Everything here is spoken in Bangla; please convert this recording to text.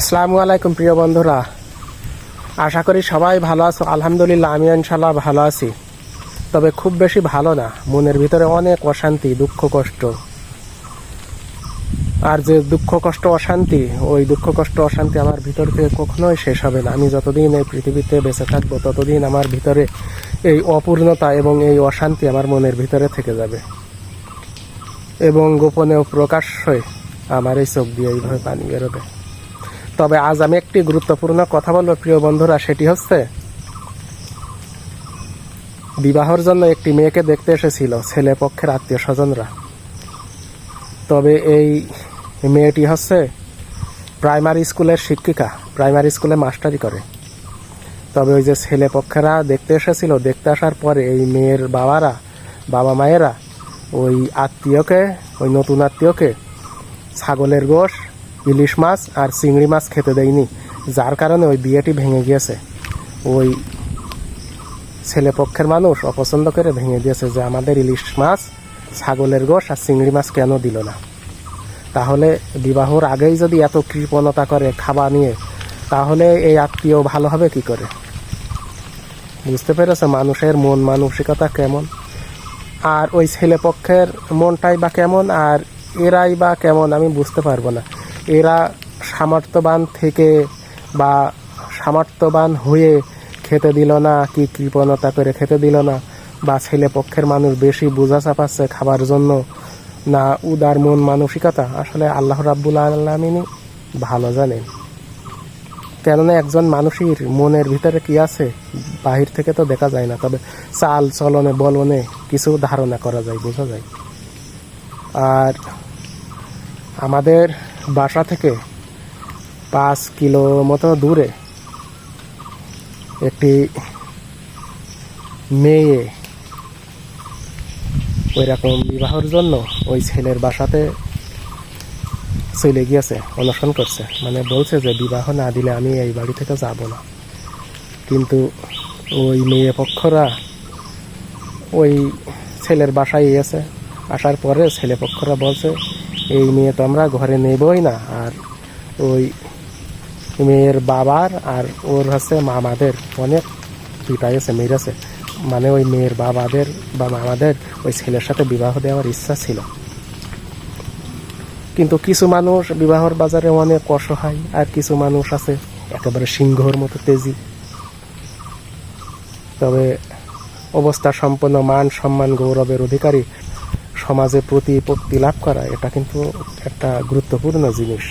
আসসালামু আলাইকুম প্রিয় বন্ধুরা। আশা করি সবাই ভালো আছো। আলহামদুলিল্লাহ আমি ইনশাল্লাহ ভালো আছি। তবে খুব বেশি ভালো না, মনের ভিতরে অনেক অশান্তি, দুঃখ, কষ্ট। আর যে দুঃখ, কষ্ট, অশান্তি, ওই দুঃখ, কষ্ট, অশান্তি আমার ভিতর থেকে কখনোই শেষ হবে না। আমি যতদিন এই পৃথিবীতে বেঁচে থাকব, ততদিন আমার ভিতরে এই অপূর্ণতা এবং এই অশান্তি আমার মনের ভিতরে থেকে যাবে। এবং গোপনেও প্রকাশ্যই আমার এই চোখ দিয়ে এইভাবে পানি বেরোবে। তবে আজ আমি একটি গুরুত্বপূর্ণ কথা বলব, প্রিয় বন্ধুরা, সেটি হচ্ছে, বিবাহর জন্য একটি মেয়েকে দেখতে এসেছিল ছেলে পক্ষের আত্মীয় স্বজনরা। তবে এই মেয়েটি হচ্ছে প্রাইমারি স্কুলের শিক্ষিকা, প্রাইমারি স্কুলে মাস্টারি করে। তবে ওই যে ছেলে পক্ষেরা দেখতে এসেছিল, দেখতে আসার পরে এই মেয়ের বাবারা, বাবা মায়েরা ওই আত্মীয়কে, ওই নতুন আত্মীয়কে ছাগলের গোশ ইলিশ মাছ আর চিংড়ি মাছ খেতে দেয়নি। যার কারণে ওই বিয়েটি ভেঙে গিয়েছে। ওই ছেলে পক্ষের মানুষ অপছন্দ করে ভেঙে দিয়েছে যে আমাদের ইলিশ মাছ, ছাগলের গোশ আর চিংড়ি মাছ কেন দিল না? তাহলে বিবাহর আগেই যদি এত কৃপণতা করে খাওয়া নিয়ে, তাহলে এই আত্মীয় ভালো হবে কি করে? বুঝতে পেরেছে মানুষের মন মানসিকতা কেমন? আর ওই ছেলে পক্ষের মনটাই বা কেমন? আর এরাই বা কেমন? আমি বুঝতে পারব না। এরা সামর্থ্যবান থেকে বা সামর্থ্যবান হয়ে খেতে দিল না, কি কৃপণতা করে খেতে দিল না, বা ছেলে পক্ষের মানুষ বেশি বোঝা চাপাচ্ছে খাবার জন্য, না উদার মন মানসিকতা? আসলে আল্লাহ রাব্বুল আলমিনই ভালো জানেন। কেননা একজন মানুষের মনের ভিতরে কি আছে? বাহির থেকে তো দেখা যায় না, তবে চাল চলনে বলনে কিছু ধারণা করা যায়, বোঝা যায়। আর আমাদের বাসা থেকে পাঁচ কিলো মতো দূরে একটি মেয়ে ওই রকম বিবাহর জন্য ওই ছেলের বাসাতে চলে গিয়েছে, অনশন করছে। মানে বলছে যে বিবাহ না দিলে আমি এই বাড়ি থেকে যাব না। কিন্তু ওই মেয়ে পক্ষরা ওই ছেলের বাসায় এসে আসার পরে ছেলে পক্ষরা বলছে এই মেয়ে তো আমরা ঘরে নেবই না। আর ওই মেয়ের বাবার আর ওর হচ্ছে মামাদের অনেক পিটাইছে মেরেছে মানে ওই মেয়ের বাবাদের বা মামাদের ওই ছেলের সাথে বিবাহ দেওয়ার ইচ্ছা ছিল। কিন্তু কিছু মানুষ বিবাহর বাজারে অনেক অসহায়, আর কিছু মানুষ আছে একেবারে সিংহর মতো তেজি। তবে অবস্থা সম্পন্ন মান সম্মান গৌরবের অধিকারী সমাজে প্রতিপত্তি লাভ করা এটা কিন্তু একটা গুরুত্বপূর্ণ জিনিস।